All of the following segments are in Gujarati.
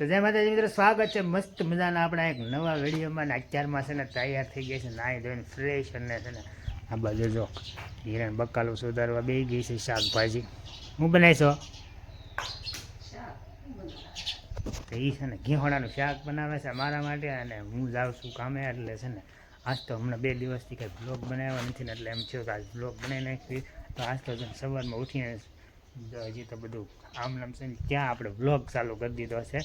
તો જય માતાજી મિત્રો, સ્વાગત છે મસ્ત મજાના આપણા એક નવા વિડીયોમાં ને અત્યારમાં છે ને તૈયાર થઈ ગયા છે નાહી ધોઈને ફ્રેશ અને છે ને આ બાજુ જો હિરણ બકાલું સુધારવા બે ગઈ છે શાકભાજી. હું બનાવીશો તો એ છે ને ઘીહોડાનું શાક બનાવે છે મારા માટે અને હું જાઉં છું કામે એટલે છે ને આજ તો હમણાં બે દિવસથી કંઈ બ્લોગ બનાવ્યા નથી ને એટલે એમ થયો કે આજ બ્લોગ બનાવી નાખી તો આજ તો સવારમાં ઉઠીને જો હજી તો બધું આમ ને ત્યાં આપણે બ્લોગ ચાલુ કરી દીધો છે.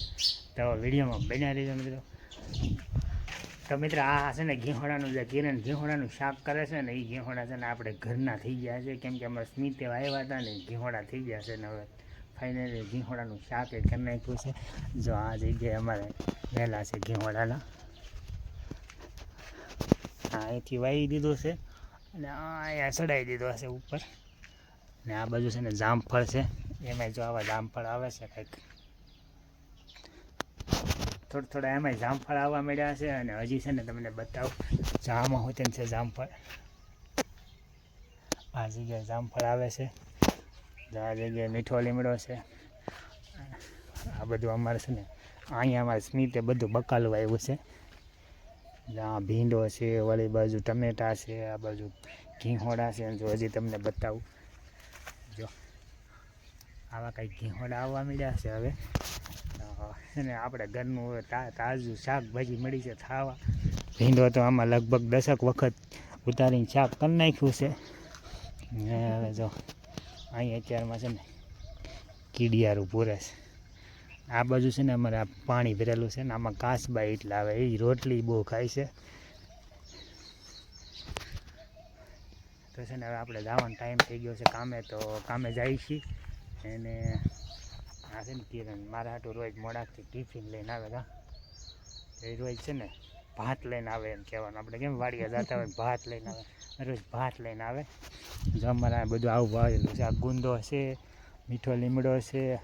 તો વિડીયોમાં બન્યા રહીજો મિત્રો. તો મિત્ર, આ છે ને ઘીહોડાનું જે કિરણ ઘીહોડાનું શાક કરે છે ને, એ ઘીહોડા છે ને આપણે ઘરના થઈ ગયા છે. કેમ કે અમારા સ્મિતે આવ્યા હતા ને ઘીહોડા થઈ ગયા છે ને હવે ફાઇનલી ઘીહોડાનું શાક એ કરી નાખ્યું છે. જો આ જગ્યાએ અમારે વહેલા છે ઘીહોડાના હા, અહીંથી વાવી દીધું છે અને આ અહીંયા ચડાવી દીધો છે ઉપર. ને આ બાજુ છે ને જામફળ છે. એમાંય જો આવા જામફળ આવે છે કંઈક. થોડા થોડા એમાંય જામફળ આવવા મળ્યા છે અને હજી છે ને તમને બતાવું. જામ હોય તેમ છે જામફળ. આ જગ્યાએ જામફળ આવે છે. આ જગ્યાએ મીઠો લીમડો છે. આ બધું અમારે છે ને અહીંયા અમારે સ્મિતે બધું બકાલું આવ્યું છે. જ્યાં ભીંડો છે વળી બાજુ ટમેટા છે, આ બાજુ ઘીહોડા છે જો હજી તમને બતાવું. જો. આવા કંઈક ઘીહોડા આવવા મળ્યા છે હવે. તો છે ને આપણે ઘરનું હવે તાજું શાકભાજી મળી છે ખાવા. ભીંડો તો આમાં લગભગ દસક વખત ઉતારીને શાક કરી નાખ્યું છે. ને હવે જો, અહીં અત્યારમાં છે ને કીડિયારું પૂરે છે. આ બાજુ છે ને અમારે પાણી ભરેલું છે ને આમાં કાસબા એટલા આવે, એ રોટલી બહુ ખાય છે. તો છે ને હવે આપણે જવાનો ટાઈમ થઈ ગયો છે કામે, તો કામે જાય છીએ અને આ છે ને કિરણ, મારા હાટું રોજ મોડાકથી ટિફિન લઈને આવે કા એ રોજ છે ને ભાત લઈને આવે એમ કહેવાનું. આપણે કેમ વાડીએ જતા હોય ભાત લઈને આવે? રોજ ભાત લઈને આવે. જમવાના બધું આવું વાવેલું છે. આ ગુંદો છે, મીઠો લીમડો છે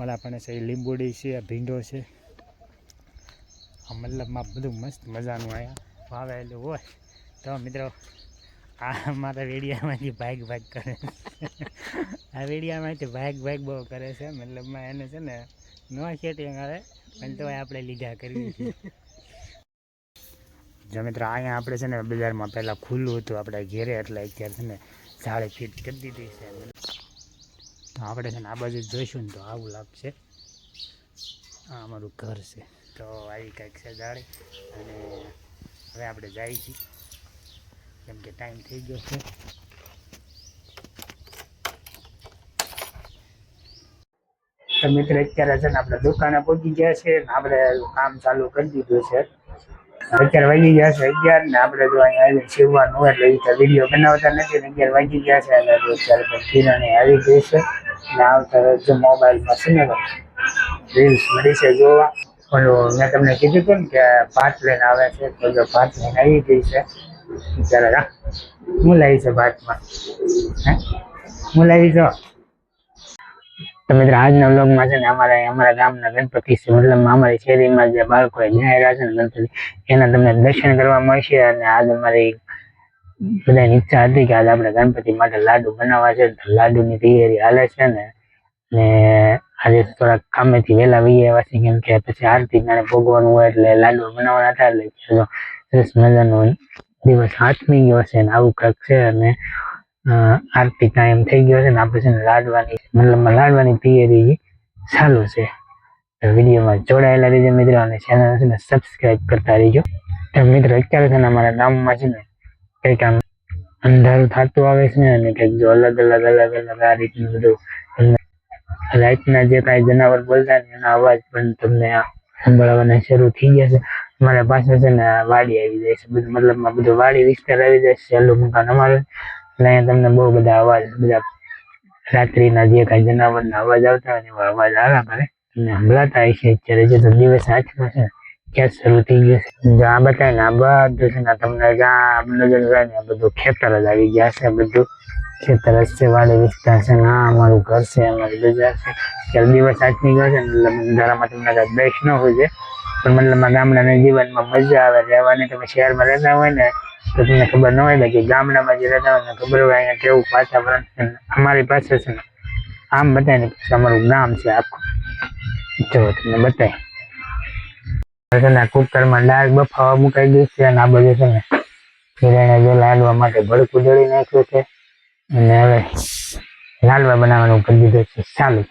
ઓલા પણ છે એ લીંબુડી છે ભીંડો છે. આ મતલબમાં બધું મસ્ત મજાનું અહીંયા વાવેલું હોય. તો મિત્રો આ મારા વેડિયામાંથી ભાગ ભાગ કરે આ વેડિયામાંથી ભાગ ભાગ બહુ કરે છે. મતલબમાં એને છે ને ન સેટિંગ આવે પણ તો આપણે લીધા કરી જો મિત્રો, અહીંયા આપણે છે ને બજારમાં પહેલાં ખુલ્લું હતું. આપણે ઘેરે એટલે અત્યારે છે ને જાળી ફીટ કરી દીધી છે. તો આપણે છે ને આ બાજુ જોઈશું ને તો આવું લાગશે. આ અમારું ઘર છે. તો આવી કંઈક છે જાળી. અને હવે આપણે જાય છીએ. કેમ કે ટાઈમ થઈ ગયો છે તો મિત્ર અત્યારે છે ને આપણે દુકાને પહોંચી ગયા છે ને આપણે કામ ચાલુ કરી દીધું છે. અત્યારે વાગી ગયા છે અગિયાર ને આપણે જો અહીંયા આવીને સીવવાનું હોય એટલે એ તો વીડિયો બનાવતા નથી ને અગિયાર વાગી ગયા છે એટલે જો અત્યારે તો કિરણે આવી ગઈ છે ને આવતા જો મોબાઈલમાં છે ને રીલ્સ મળી છે જોવા. ઓલું મેં તમને કીધું હતું ને કે ભાત લઈને આવે છે, તો જો ભાત લઈને આવી ગઈ છે. ત્યારે રા હું લાવી છે ભાતમાં. હે? હું લાવી છો. તો મિત્રો, આજના વ્લોગમાં છે ને અમારા અમારા ગામના ગણપતિ છે. મતલબ અમારી શેરીમાં જે બાળકોએ ન્યાય છે ને ગણપતિ, એના તમને દર્શન કરવા મળશે અને આજ અમારી બધાની ઈચ્છા હતી કે આજે આપણે ગણપતિ માટે લાડુ બનાવવા છે. તો લાડુની તૈયારી હાલે છે ને. ને આજે થોડાક કામેથી વહેલા વહી આવ્યા છે, કેમ કે પછી આરતી ભોગવાનું હોય એટલે લાડુ બનાવવાના હતા, એટલે સરસ મજાનો દિવસ હાથમી ગયો છે ને આવું કંઈક છે અને આરતી કાયમ થઈ ગયો છે, ને આપણે છે ને લાડવાની મતલબમાં લાડવાની તૈયારી ચાલુ છે. વિડીયોમાં જોડાયેલા રહેજો મિત્રો, અને ચેનલ છે ને સબસ્ક્રાઈબ કરતા રહેજો. તો મિત્રો, અત્યારે છે ને અમારા ગામમાં છે ને કંઈક આમ અંધારું થતું આવે છે અને કંઈક જો અલગ અલગ અલગ અલગ આ રીતનું બધું રાતના જે કાંઈ જનાવર બોલતા ને, એનો અવાજ પણ તમને આ સંભળાવવાના શરૂ થઈ ગયા છે. અમારા પાસે છે ને વાડી આવી જાય છે. બધું મતલબમાં બધું વાડી વિસ્તાર આવી જાય છે. સહેલું મકાન અમારે. અહીંયા તમને બહુ બધા અવાજ, બધા રાત્રિના જે કાંઈ જનાવરના અવાજ આવતા હોય એવા અવાજ આવ્યા કરે તમને સંભળાતા હશે. અત્યારે જે તો દિવસ હાથમાં છે. ક્યાં શરૂ થઈ ગયો છે? જ્યાં બતાવીને આ બધું છે ને તમને જ્યાં નજર જાય ને બધું ખેતર જ આવી ગયા છે બધું. ખેતર જ વાડી વિસ્તાર છે, ના, અમારું ઘર છે, અમારી બજાર છે. ત્યારે દિવસ હાથમી ગયો છે મતલબ એટલે તમને કાંઈ બેસ ન હોય છે, પણ મતલબ ગામડાના જીવનમાં મજા આવે, રહેવાની તમે શહેરમાં રહેતા હોય ને, તો તમને ખબર ન હોય ને કે ગામડામાં જે રહેતા હોય ને, ખબર હોય અહીંયા કેવું વાતાવરણ અમારી પાસે છે ને, આમ બતાય પાસે અમારું ગામ છે આખું. જો તમને બતાય. છે ને કુકરમાં દાળ બફાવા મુકાઈ ગઈ છે અને આ બધું છે ને હિરણે જે લાડવા માટે ભડકું દળી નાખ્યું છે. અને હવે લાલવા બનાવવાનું કરી દીધું છે ચાલુ.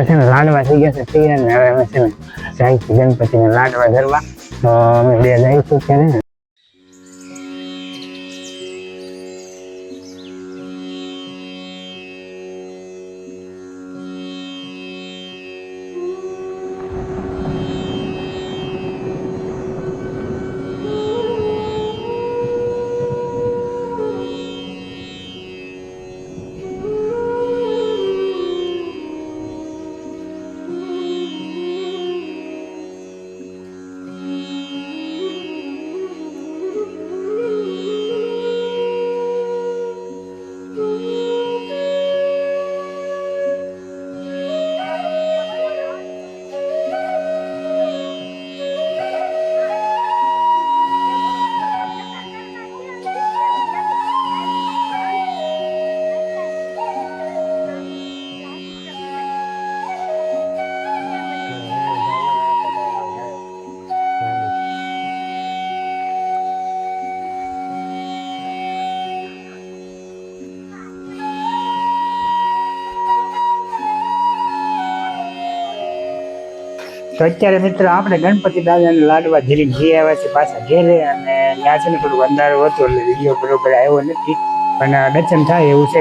તો છે ને લાડવા થઈ ગયા છે તૈયાર ને હવે અમે છે ને જાય ગણપતિને લાડવા ધરવા તો અમે બે જઈશું છે તો અત્યારે મિત્રો આપણે ગણપતિ દાદાને લાડવા ધીરે ઘી આવ્યા છે પાછા ઘેરે અને ત્યાં છે ને થોડું અંધારું હતું એટલે વીડિયો બરોબર આવ્યો નથી. પણ દર્શન થાય એવું છે.